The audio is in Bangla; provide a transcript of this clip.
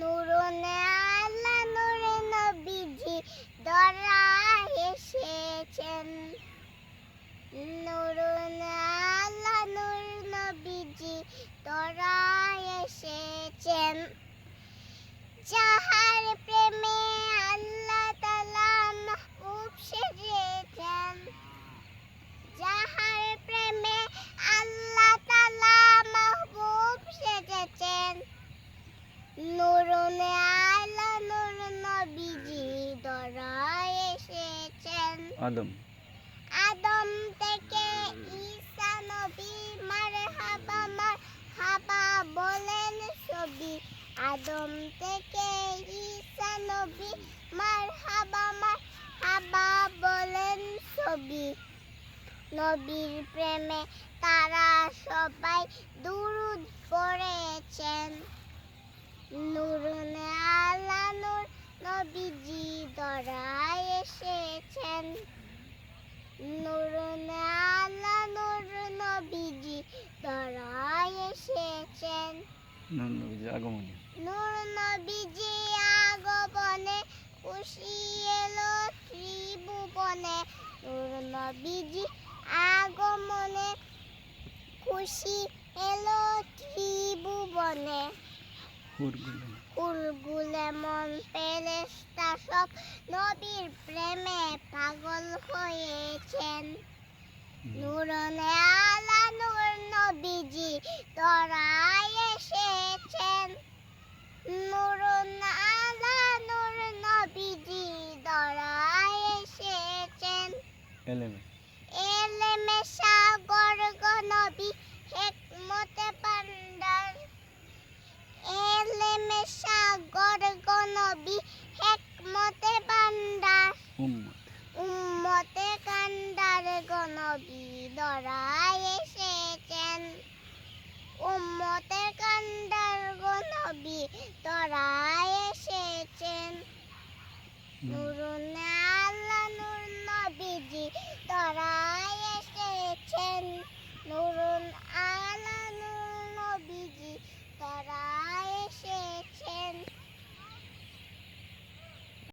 নুরনে আল্লাহ নুরে নবীজি দরা এসেছেন। নুরনে আল্লাহ নুর নবীজি দরা এসেছেন। যাহার আদম। আদম থেকে ঈসা নবী, মার হাবা হাবা বলেন ছবি। আদম থেকে ঈসা নবী, মার হাবা হাবা বলেন ছবি। নবীর প্রেমে তারা সবাই দুরুদ পড়েছেন। নুরুনে আলা, নূর নবীজি দরায় এসেছেন। নুরুনে আলা নূর নবীজি দরায় এসেছেন। নূর নবীজির আগমনে। নূর নবীজি আগমনে খুশি এলো ত্রিভুবনে। নূর নবীজি আগমনে খুশি এলো ত্রিভুবনে। কুলগুলে মন পেরেস্তা সব নবীর প্রেমে পাগল হয়েছেন। নুরনে আলা নূর নবীজি তোরাই এসেছেন। নুরন আলা নূর নবীজি তোরাই এসেছেন। এলেমে কান্ডার গনবী দরায় এসেছেন। উম্মতের কান্ডার গনবী দরায় এসেছেন। নুরুন